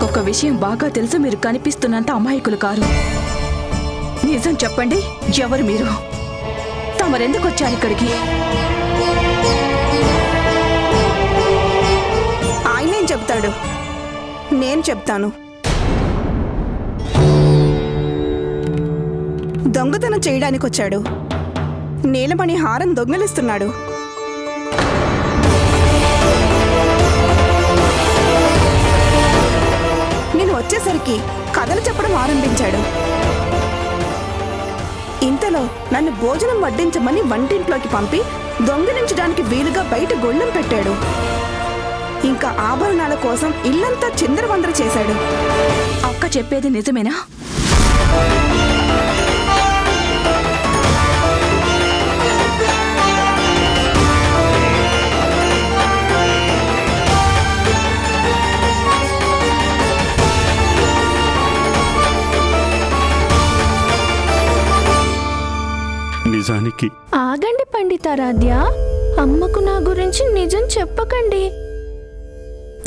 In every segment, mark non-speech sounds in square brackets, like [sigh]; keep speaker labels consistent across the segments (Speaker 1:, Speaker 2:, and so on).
Speaker 1: నాకొక విషయం బాగా తెలుసు మీరు కనిపిస్తున్నంత అమాయకులు కారు. నిజం చెప్పండి ఎవరు మీరు? తమరెందుకు వచ్చారు ఇక్కడికి?
Speaker 2: ఆయనేం చెప్తాడు? నేను చెప్తాను. దొంగతనం చేయడానికి వచ్చాడు నీలమణి హారం దొంగలిస్తున్నాడు. వచ్చేసరికి కథలు చెప్పడం ఆరంభించాడు. ఇంతలో నన్ను భోజనం వడ్డించమని వంటింట్లోకి పంపి దొంగిలించడానికి వీలుగా బయట గొళ్ళెం పెట్టాడు. ఇంకా ఆభరణాల కోసం ఇల్లంతా చిందరవందర చేశాడు.
Speaker 1: అక్క చెప్పేది నిజమేనా?
Speaker 3: నిజానికి.
Speaker 4: ఆగండి పండితారాధ్య అమ్మకు నా గురించి నిజం చెప్పకండి.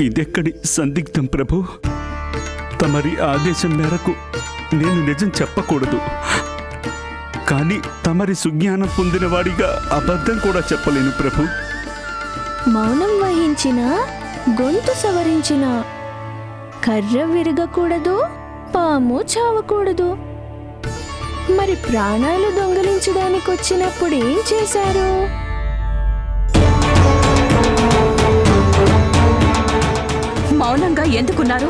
Speaker 3: ఇదెక్కడి సందిగ్ధం ప్రభు? తమరి ఆదేశం మేరకు నేను నిజం చెప్పకూడదు. కానీ తమరి సుజ్ఞానం పొందినవాడిగా అబద్ధం కూడా చెప్పలేను ప్రభు.
Speaker 4: మౌనం వహించిన గొంతు సవరించిన కర్ర విరగకూడదు పాము చావకూడదు. మరి ప్రాణాలు దొంగలించడానికి వచ్చినప్పుడు ఏం చేశారు?
Speaker 1: మౌనంగా ఎందుకున్నారు?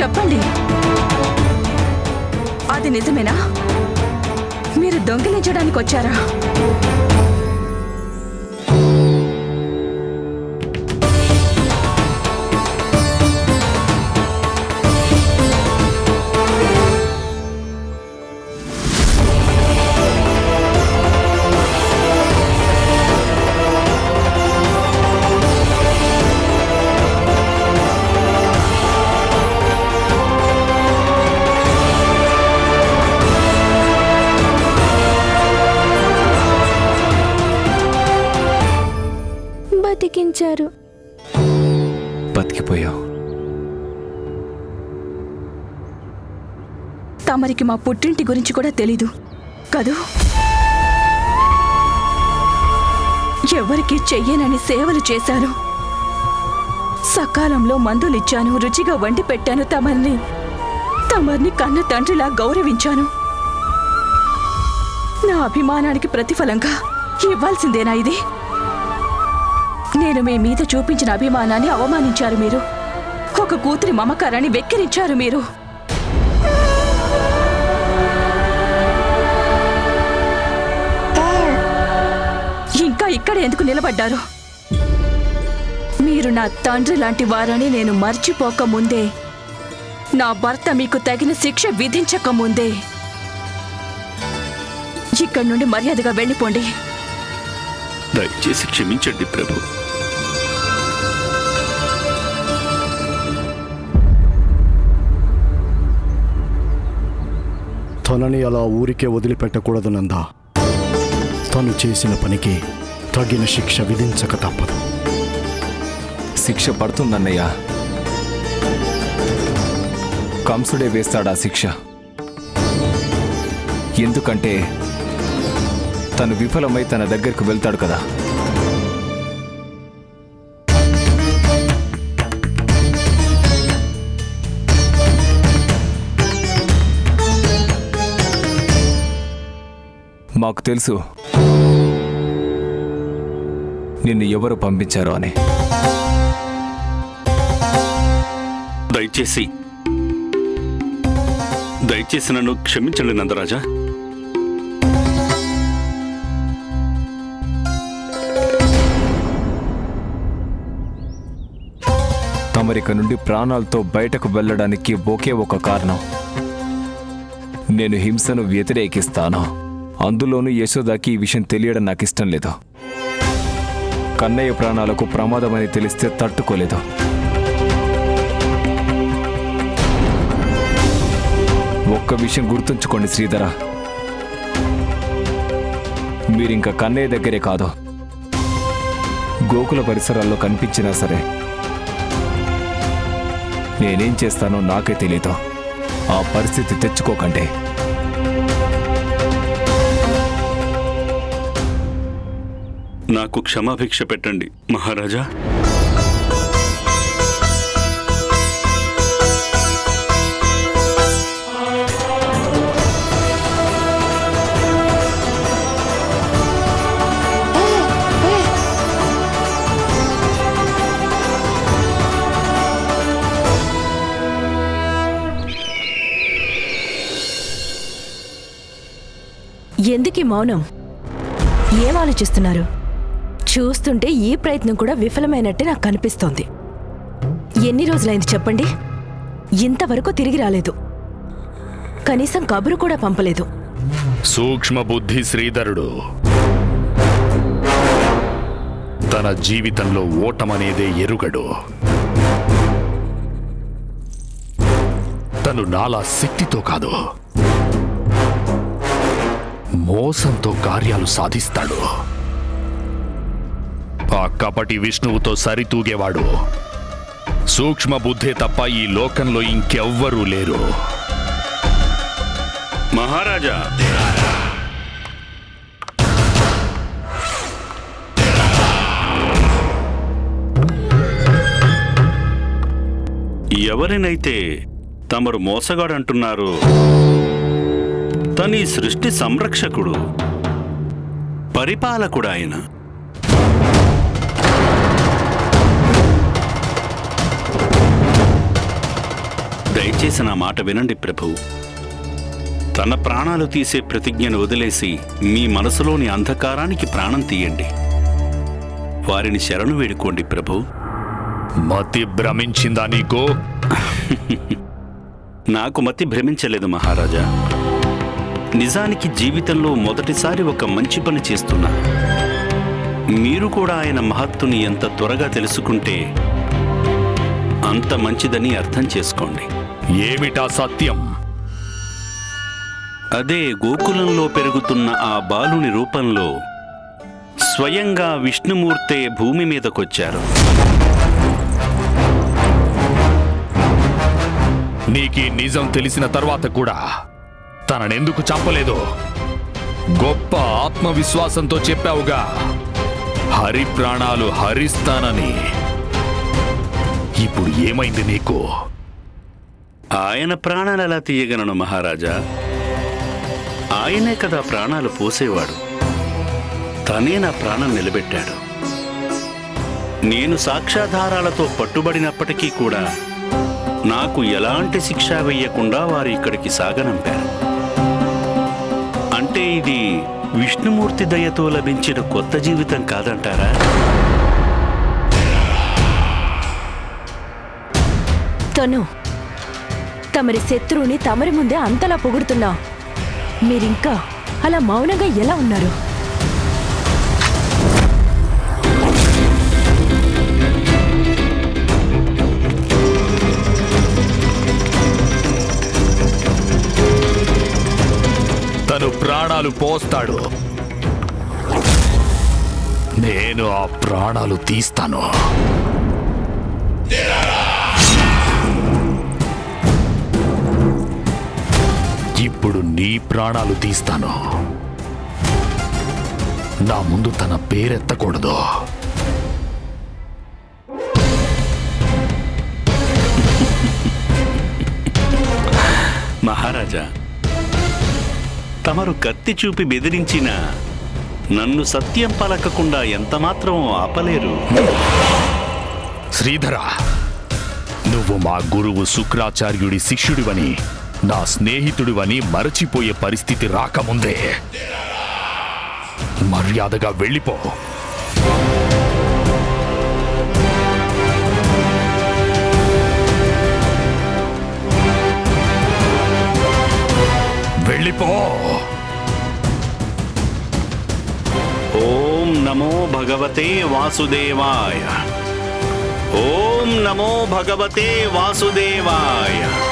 Speaker 1: చెప్పండి. అది నిజమేనా? మీరు దొంగిలించడానికి వచ్చారా తమరికి మా పుట్టింటి గురించి కూడా తెలీదు. కదూ? ఎవరికి చెయ్యనని సేవలు చేశాను సకాలంలో మందులిచ్చాను రుచిగా వండి పెట్టాను తమర్ని. తమర్ని కన్న తండ్రిలా గౌరవించాను. నా అభిమానానికి ప్రతిఫలంగా ఇవ్వాల్సిందేనా ఇది? నేను మీ మీద చూపించిన అభిమానాన్ని అవమానించారు మీరు. ఒక కూతురి మమకారాన్ని వెక్కిరించారు మీరు. ఇక్కడ ఎందుకు నిలబడ్డారు? మీరు నా తండ్రి లాంటి వారని నేను మర్చిపోక ముందే నా భర్త మీకు తగిన శిక్ష విధించక ముందే. ఇక్కడి నుండి మర్యాదగా వెళ్ళిపోండి.
Speaker 3: దయచేసి క్షమించండి ప్రభు.
Speaker 5: తనని అలా ఊరికే వదిలిపెట్టకూడదు నందా. తను చేసిన పనికి తగిన శిక్ష విధించక తప్పదు.
Speaker 6: శిక్ష పడుతుందన్నయ్య. కంసుడే వేస్తాడా శిక్ష. ఎందుకంటే తను విఫలమై తన దగ్గరకు వెళ్తాడు కదా. మాకు తెలుసు. నిన్ను ఎవరు పంపించారో అని.
Speaker 3: దయచేసి దయచేసి నన్ను క్షమించండి నందరాజా.
Speaker 6: తమరిక నుండి ప్రాణాలతో బయటకు వెళ్ళడానికి ఒకే ఒక కారణం. నేను హింసను వ్యతిరేకిస్తాను. అందులోనూ యశోదాకి ఈ విషయం తెలియడం నాకు ఇష్టం లేదు. కన్నయ్య ప్రాణాలకు ప్రమాదమని తెలిస్తే తట్టుకోలేదు. ఒక్క విషయం గుర్తుంచుకోండి శ్రీధర. మీరింక కన్నయ్య దగ్గరే కాదు. గోకుల పరిసరాల్లో కనిపించినా సరే. నేనేం చేస్తానో నాకే తెలీదు. ఆ పరిస్థితి తెచ్చుకోకండి.
Speaker 3: నాకు క్షమాభిక్ష పెట్టండి మహారాజా.
Speaker 7: ఎందుకీ మౌనం? ఏం ఆలోచిస్తున్నారు? చూస్తుంటే ఈ ప్రయత్నం కూడా విఫలమైనట్టే నాకు కనిపిస్తోంది. ఎన్ని రోజులైంది చెప్పండి? ఇంతవరకు తిరిగి రాలేదు. కనీసం కబురు కూడా పంపలేదు.
Speaker 8: సూక్ష్మ బుద్ధి శ్రీధరుడు. తన జీవితంలో ఓటమనేదే ఎరుగడు. తను నాలా శక్తితో కాదు. మోసంతో కార్యాలు సాధిస్తాడు. ఆ కపటి విష్ణువుతో సరితూగేవాడు. సూక్ష్మ బుద్ధే తప్ప ఈ లోకంలో ఇంకెవ్వరూ లేరు.
Speaker 3: మహారాజా! ఎవరినైతే తమరు మోసగాడంటున్నారు తని సృష్టి సంరక్షకుడు పరిపాలకుడు ఆయన. దయచేసి నా మాట వినండి ప్రభు. తన ప్రాణాలు తీసే ప్రతిజ్ఞను వదిలేసి మీ మనసులోని అంధకారానికి ప్రాణం తీయండి. వారిని శరణు వేడుకోండి ప్రభు.
Speaker 8: మతి భ్రమించిందా నీకు? [laughs]
Speaker 3: నాకు మతి భ్రమించలేదు మహారాజా. నిజానికి జీవితంలో మొదటిసారి ఒక మంచి పని చేస్తున్నా. మీరు కూడా ఆయన మహత్తుని ఎంత త్వరగా తెలుసుకుంటే అంత మంచిదని అర్థం చేసుకోండి.
Speaker 8: ఏమిటా సత్యం?
Speaker 3: అదే గోకులంలో పెరుగుతున్న ఆ బాలుని రూపంలో స్వయంగా విష్ణుమూర్తే భూమి మీదకొచ్చారు.
Speaker 8: నీకీ నిజం తెలిసిన తర్వాత కూడా తననెందుకు చంపలేదు గొప్ప ఆత్మవిశ్వాసంతో చెప్పావుగా హరి ప్రాణాలు హరిస్తానని. ఇప్పుడు ఏమైంది నీకు?
Speaker 3: ఆయన ప్రాణాలు ఎలా తీయగలను మహారాజా? ఆయనే కదా ప్రాణాలు పోసేవాడు. తనే నా ప్రాణం నిలబెట్టాడు. నేను సాక్ష్యాధారాలతో పట్టుబడినప్పటికీ కూడా నాకు ఎలాంటి శిక్ష వేయకుండా వారు ఇక్కడికి సాగనంపారు. అంటే ఇది విష్ణుమూర్తి దయతో లభించిన కొత్త జీవితం కాదంటారా?
Speaker 7: తను తమరి శత్రువుని తమరి ముందే అంతలా పొగుడుతున్నా. మీరింకా అలా మౌనంగా ఎలా ఉన్నారు?
Speaker 8: తను ప్రాణాలు పోస్తాడు. నేను ఆ ప్రాణాలు తీస్తాను. ఇప్పుడు నీ ప్రాణాలు తీస్తాను నా ముందు తన పేరెత్తకూడదు.
Speaker 3: మహారాజా తమరు కత్తి చూపి బెదిరించిన నన్ను సత్యం పలకకుండా ఎంతమాత్రం ఆపలేరు.
Speaker 8: శ్రీధర నువ్వు మా గురువు శుక్రాచార్యుడి శిష్యుడివని నా స్నేహితుడివని మరచిపోయే పరిస్థితి రాకముందే. మర్యాదగా వెళ్ళిపో. వెళ్ళిపో.
Speaker 3: ఓం నమో భగవతే వాసుదేవాయ. ఓం నమో భగవతే వాసుదేవాయ.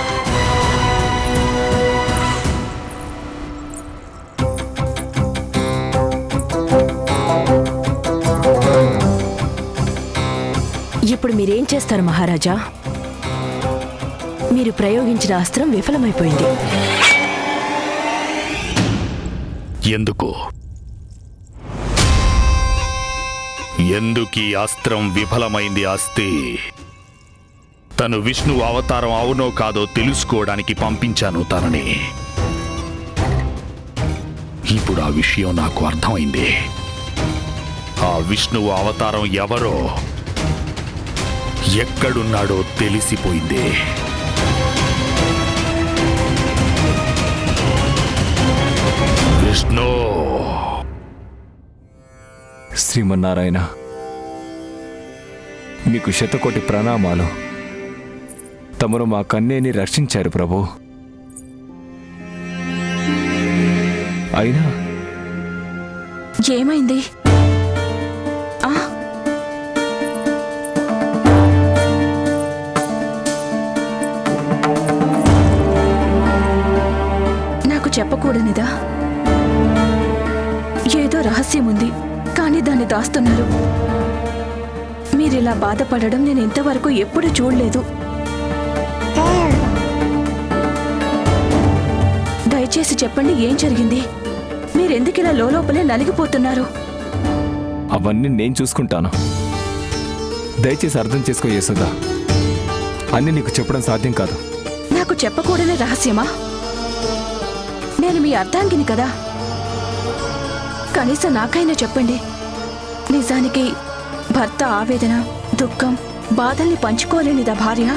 Speaker 7: ఇప్పుడు మీరేం చేస్తారు మహారాజా? మీరు ప్రయోగించిన అస్త్రం విఫలమైపోయింది.
Speaker 8: ఎందుకు? ఎందుకు ఈ అస్త్రం విఫలమైంది ఆస్తి తను విష్ణు అవతారం అవునో కాదో తెలుసుకోవడానికి పంపించాను తనని. ఇప్పుడు ఆ విషయం నాకు అర్థమైంది. ఆ విష్ణువు అవతారం ఎవరో ఎక్కడున్నాడో తెలిసిపోయింది. విష్ణు!
Speaker 6: శ్రీమన్నారాయణ మీకు శతకోటి ప్రణామాలు. తమరు మా కన్యని రక్షించారు ప్రభు. అయినా
Speaker 1: ఏమైంది? చెప్పకూడనిదా? ఏదో రహస్యం ఉంది కానీ దాన్ని దాస్తున్నారు. మీరిలా బాధపడడం నేను ఇంతవరకు ఎప్పుడూ చూడలేదు. దయచేసి చెప్పండి ఏం జరిగింది? మీరెందుకు ఇలా లోపలే నలిగిపోతున్నారు?
Speaker 6: అవన్నీ నేను చూసుకుంటాను. దయచేసి అర్థం చేసుకో యేసుదా. అన్నీ నీకు చెప్పడం సాధ్యం కాదు.
Speaker 1: నాకు చెప్పకూడని రహస్యమా? నేను మీ అర్థాంగిని కదా. కనీసం నాకైనా చెప్పండి. నిజానికి భర్త ఆవేదన దుఃఖం బాధల్ని పంచుకోలేనిదా భార్య?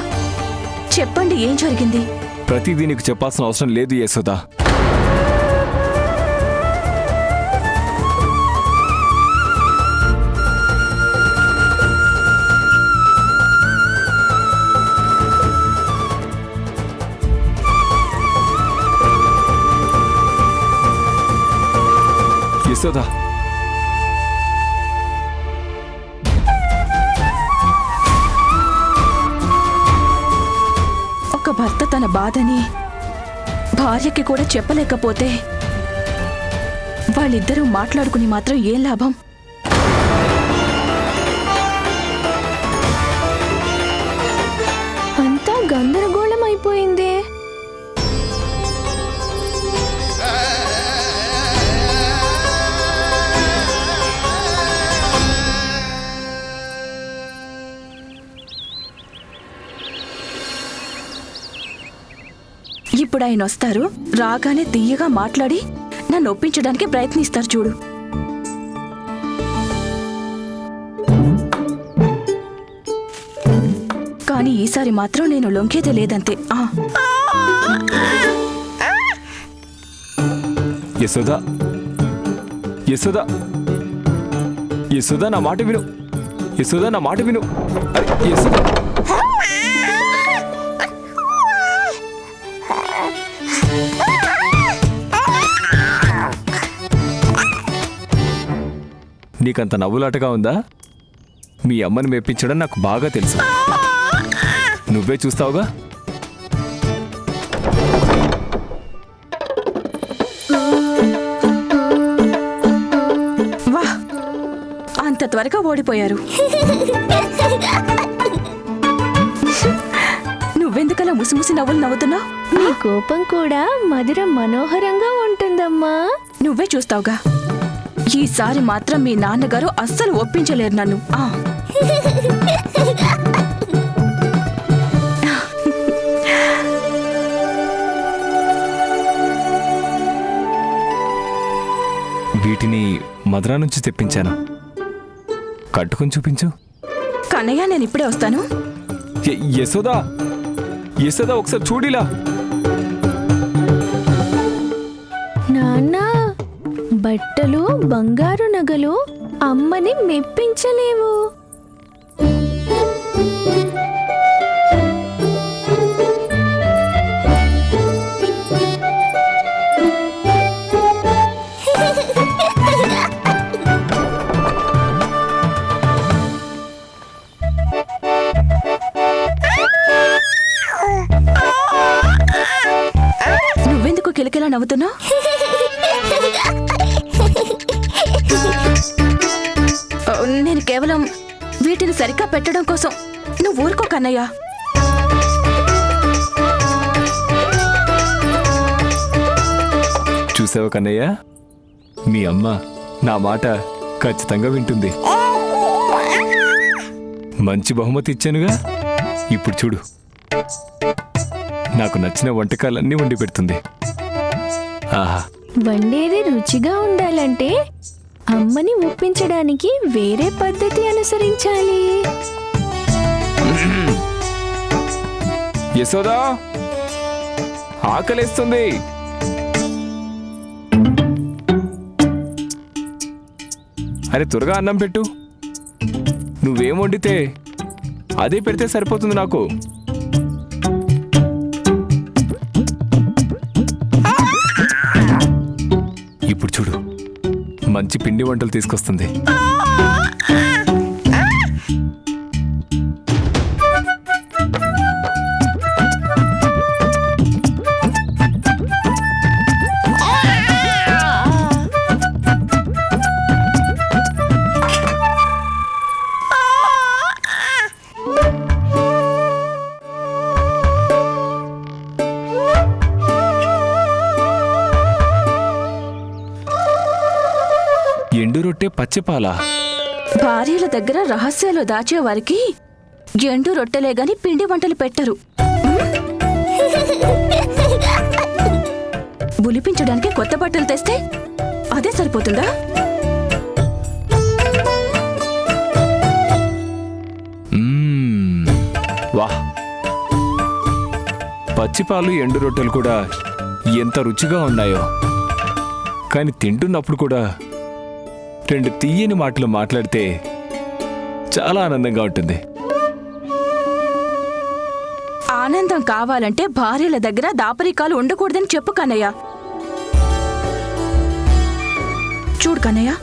Speaker 1: చెప్పండి ఏం జరిగింది?
Speaker 6: ప్రతిదీ నీకు చెప్పాల్సిన అవసరం లేదు యశోదా. యశోదా
Speaker 1: ఒక భర్త తన బాధని భార్యకి కూడా చెప్పలేకపోతే వాళ్ళిద్దరూ మాట్లాడుకుని మాత్రం ఏం లాభం? కూడా ఆయన వస్తారు రాగానే తీయగా మాట్లాడి నన్ను ఒప్పించడానికి ప్రయత్నిస్తారు చూడు. కానీ ఈసారి మాత్రం నేను లొంకేదే లేదంతే. ఆ.
Speaker 6: యశోదా. యశోదా. యశోదా నా మాట విను. యశోదా నా మాట విను. యశోదా. నీకంత నవ్వులాటగా ఉందా? మీ అమ్మని మెప్పించడం నాకు బాగా తెలుసు. నువ్వే చూస్తావుగా?
Speaker 1: అంత త్వరగా ఓడిపోయారు. నువ్వెందుకలా ముసిముసి నవ్వులు నవ్వుతున్నావు
Speaker 4: నీ కోపం కూడా మధుర మనోహరంగా ఉంటుందమ్మా.
Speaker 1: నువ్వే చూస్తావుగా. ఈసారి మాత్రం మీ నాన్నగారు అస్సలు ఒప్పించలేరు నన్ను.
Speaker 6: వీటిని మధురా నుంచి తెప్పించాను. కట్టుకొని చూపించు.
Speaker 1: కన్నయ్య నేను ఇప్పుడే వస్తాను.
Speaker 6: యశోదా! యశోదా ఒకసారి చూడిలా.
Speaker 4: బట్టలు బంగారు నగలు అమ్మని మెప్పించలేవు.
Speaker 1: నువ్వెందుకు కిలకిలా నవ్వుతున్నావు? [laughs] నేను కేవలం వీటిని సరిగ్గా పెట్టడం కోసం నువ్వు ఊరుకో కన్నయ్య.
Speaker 6: చూసావు కన్నయ్య? మీ అమ్మ నా మాట ఖచ్చితంగా వింటుంది. మంచి బహుమతి ఇచ్చానుగా. ఇప్పుడు చూడు. నాకు నచ్చిన వంటకాలన్నీ వండి పెడుతుంది. ఆహా
Speaker 4: వండేది రుచిగా ఉండాలంటే అమ్మని ఒప్పించడానికి వేరే పద్ధతి అనుసరించాలి.
Speaker 6: యశోదా ఆకలిస్తుంది. అరే త్వరగా అన్నం పెట్టు. నువ్వేం వండితే అదే పెడితే సరిపోతుంది నాకు. మంచి పిండి వంటలు తీసుకొస్తుంది. పచ్చిపాల
Speaker 1: భార్యల దగ్గర రహస్యాలు దాచేవారికి ఎండు రొట్టెలే గాని పిండి వంటలు పెట్టరు. బులిపించడానికి కొత్త బట్టలు తెస్తే అదే సరిపోతుందా.
Speaker 6: వాహ్ పచ్చిపాలు ఎండు రొట్టెలు కూడా ఎంత రుచిగా ఉన్నాయో. కానీ తింటున్నప్పుడు కూడా రెండు తీయని మాటలు మాట్లాడితే చాలా ఆనందంగా ఉంటుంది.
Speaker 1: ఆనందం కావాలంటే భార్యల దగ్గర దాపరికాలు ఉండకూడదని చెప్పు కన్నయ్య. చూడు కన్నయ్య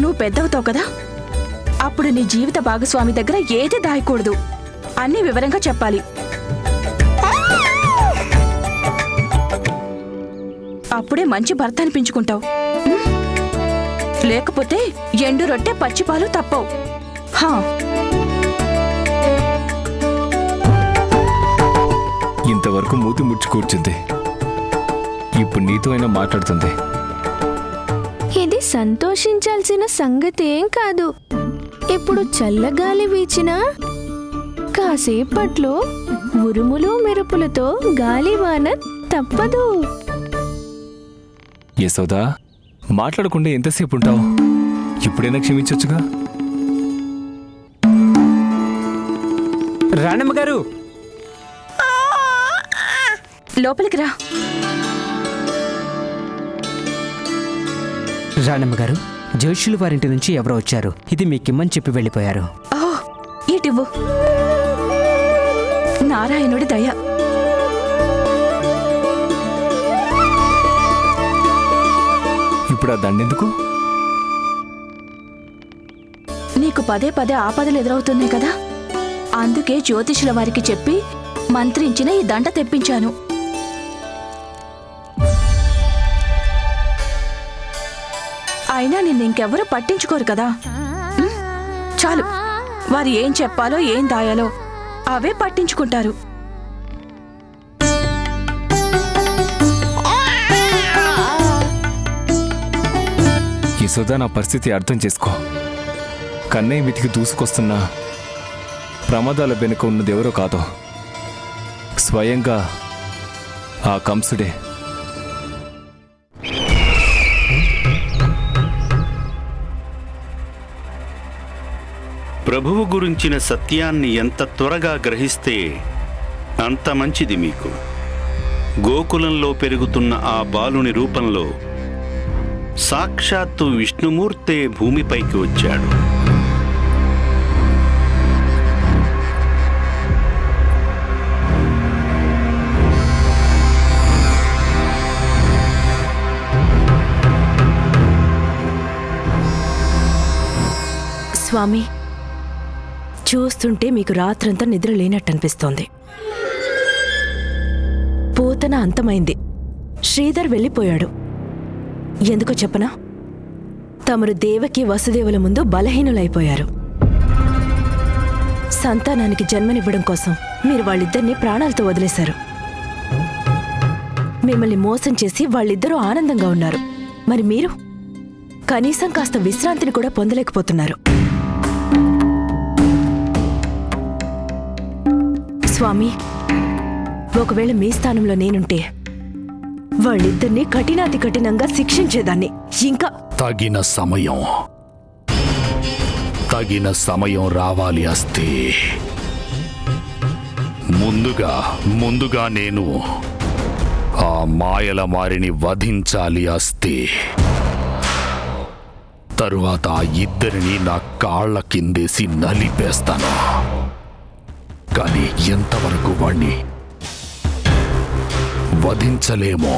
Speaker 1: నువ్వు పెద్దవుతావు కదా? అప్పుడు నీ జీవిత భాగస్వామి దగ్గర ఏది దాయకూడదు. అన్ని వివరంగా చెప్పాలి. అప్పుడే మంచి భర్త అనిపించుకుంటావు. లేకపోతే ఎండు రొట్టె పచ్చిపాలు తప్పవు. హా.
Speaker 6: ఇంతవరకు మూతి ముడిచి కూర్చుంది. ఇప్పుడు నీతో అయినా మాట్లాడుతుంది.
Speaker 4: ఇది సంతోషించాల్సిన సంగతేం కాదు. ఇప్పుడు చల్లగాలి వీచినా కాసేపట్లో ఉరుములు మెరుపులతో గాలివాన తప్పదు.
Speaker 6: యశోదా మాట్లాడకుండా ఎంతసేపు ఉంటావు? ఇప్పుడైనా క్షమించొచ్చుగా?
Speaker 9: రాణమ్మ గారు
Speaker 1: లోపలికి రా.
Speaker 9: రాణమ్మ గారు జోషులు వారింటి నుంచి ఎవరో వచ్చారు. ఇది మీకిమ్మని చెప్పి వెళ్ళిపోయారు.
Speaker 1: ఓ ఇటివ్వు నారాయణుడి దయ.
Speaker 6: ఇప్పుడు ఆ దండెందుకు
Speaker 1: నీకు పదే పదే ఆపదలు ఎదురవుతున్నాయి కదా? అందుకే జ్యోతిషుల వారికి చెప్పి మంత్రించిన ఈ దండ తెప్పించాను. అయినా నిన్ను ఇంకెవరూ పట్టించుకోరు కదా? చాలు. వారు ఏం చెప్పాలో ఏం దాయాలో అవే పట్టించుకుంటారు.
Speaker 6: సుధా నా పరిస్థితి అర్థం చేసుకో. కన్నయ్య మితికి దూసుకొస్తున్న ప్రమాదాల వెనుక ఉన్నది ఎవరో కాదు. స్వయంగా ఆ కంసుడే.
Speaker 3: ప్రభువు గురించిన సత్యాన్ని ఎంత త్వరగా గ్రహిస్తే అంత మంచిది మీకు. గోకులంలో పెరుగుతున్న ఆ బాలుని రూపంలో సాక్షాత్తు విష్ణుమూర్తే భూమిపైకి వచ్చాడు.
Speaker 7: స్వామి చూస్తుంటే మీకు రాత్రంతా నిద్ర లేనట్టనిపిస్తోంది. పూతన అంతమైంది. శ్రీధర్ వెళ్ళిపోయాడు. ఎందుకో చెప్పనా? తమరు దేవకి వసుదేవుల ముందు బలహీనులైపోయారు. సంతానానికి జన్మనివ్వడం కోసం మీరు వాళ్ళిద్దరినీ ప్రాణాలతో వదిలేశారు. మిమ్మల్ని మోసం చేసి వాళ్ళిద్దరూ ఆనందంగా ఉన్నారు. మరి మీరు? కనీసం కాస్త విశ్రాంతిని కూడా పొందలేకపోతున్నారు. స్వామి ఒకవేళ మీ స్థానంలో నేనుంటే వాళ్ళిద్దరినీ కఠినాతి కఠినంగా శిక్షించేదాన్ని. ఇంకా
Speaker 8: తగిన సమయం. తగిన సమయం రావాలి అస్తే. ముందుగా ముందుగా నేను ఆ మాయల మారిని వధించాలి అస్తే. తరువాత ఆ ఇద్దరిని నా కాళ్ళ కిందేసి నలిపేస్తాను. కానీ ఎంతవరకు వాణ్ణి వధించలేమో.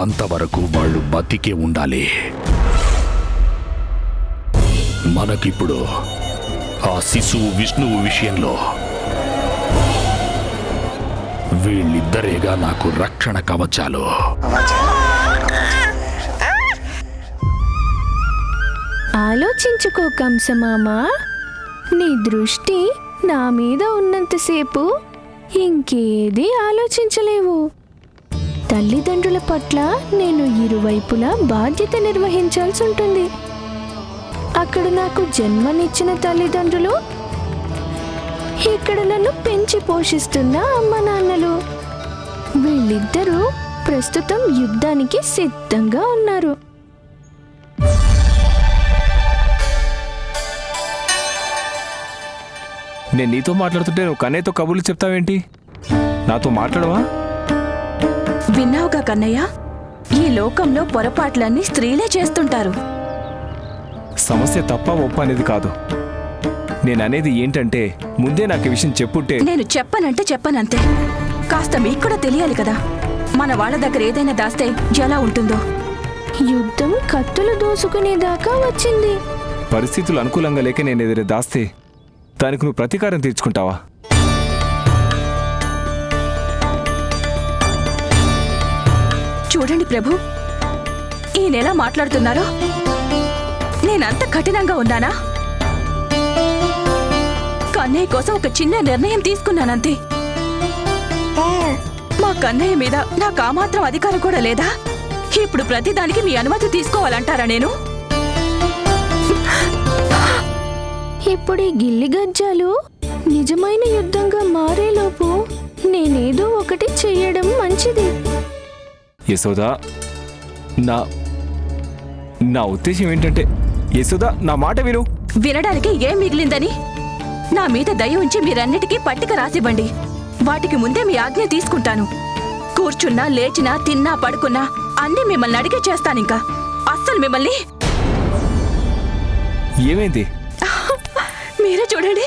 Speaker 8: అంతవరకు వాళ్ళు బతికే ఉండాలి. మనకిప్పుడు ఆ శిశువు విష్ణువు విషయంలో వీళ్ళిద్దరేగా నాకు రక్షణ కవచాలు.
Speaker 4: ఆలోచించుకో కంసమామా. నీ దృష్టి నా మీద ఉన్నంతసేపు ఇంకేది ఆలోచించలేవు. తల్లిదండ్రుల పట్ల నేను ఇరువైపులా బాధ్యత నిర్వహించాల్సి ఉంటుంది అక్కడ నాకు జన్మనిచ్చిన తల్లిదండ్రులు ఇక్కడ నన్ను పెంచి పోషిస్తున్న అమ్మ నాన్నలు. వీళ్ళిద్దరూ ప్రస్తుతం యుద్ధానికి సిద్ధంగా ఉన్నారు.
Speaker 6: నేను నీతో మాట్లాడుతుంటే నువ్వు కన్నయ్యతో కబుర్లు చెప్తావేంటి? నాతో మాట్లాడవా?
Speaker 1: విన్నావుగా కన్నయ్య? ఈ లోకంలో పొరపాట్లన్నీ స్త్రీలే చేస్తుంటారు.
Speaker 6: సమస్య తప్ప ఒప్ప అనేది కాదు. నేను అనేది ఏంటంటే ముందే నాకు విషయం చెప్పుంటే
Speaker 1: నేను చెప్పనంటే చెప్పనంతే. కాస్త మీకు కూడా తెలియాలి కదా. మన వాళ్ళ దగ్గర ఏదైనా దాస్తే ఎలా ఉంటుందో.
Speaker 4: యుద్ధం కత్తులు దోసుకునేదాకా వచ్చింది.
Speaker 6: పరిస్థితులు అనుకూలంగా లేక నేను ఎదురు దాస్తే దానికి నువ్వు ప్రతీకారం తీర్చుకుంటావా?
Speaker 1: చూడండి ప్రభు ఈ నెల మాట్లాడుతున్నారో? నేనంత కఠినంగా ఉన్నానా? కన్నయ్య కోసం ఒక చిన్న నిర్ణయం తీసుకున్నానంతే. మా కన్నయ్య మీద నాకు ఆ మాత్రం అధికారం కూడా లేదా? ఇప్పుడు ప్రతిదానికి మీ అనుమతి తీసుకోవాలంటారా నేను?
Speaker 4: ఇప్పుడు ఈ గిల్లి గజ్జాలు నిజమైన యుద్ధంగా మారేలోపు నేనేదో ఒకటి చెయ్యడం మంచిది.
Speaker 6: యశోదా నా నా ఉద్దేశం ఏంటంటే యశోదా నా మాట విను.
Speaker 1: వినడానికి ఏం మిగిలిందని? నా మీద దయ ఉంచి మీరన్నిటికీ పట్టిక రాసివ్వండి. వాటికి ముందే మీ ఆజ్ఞ తీసుకుంటాను. కూర్చున్నా లేచినా తిన్నా పడుకున్నా అన్నీ మిమ్మల్ని అడిగే చేస్తానింకా. అస్సలు మిమ్మల్ని
Speaker 6: ఏమైంది?
Speaker 1: మీరే చూడండి.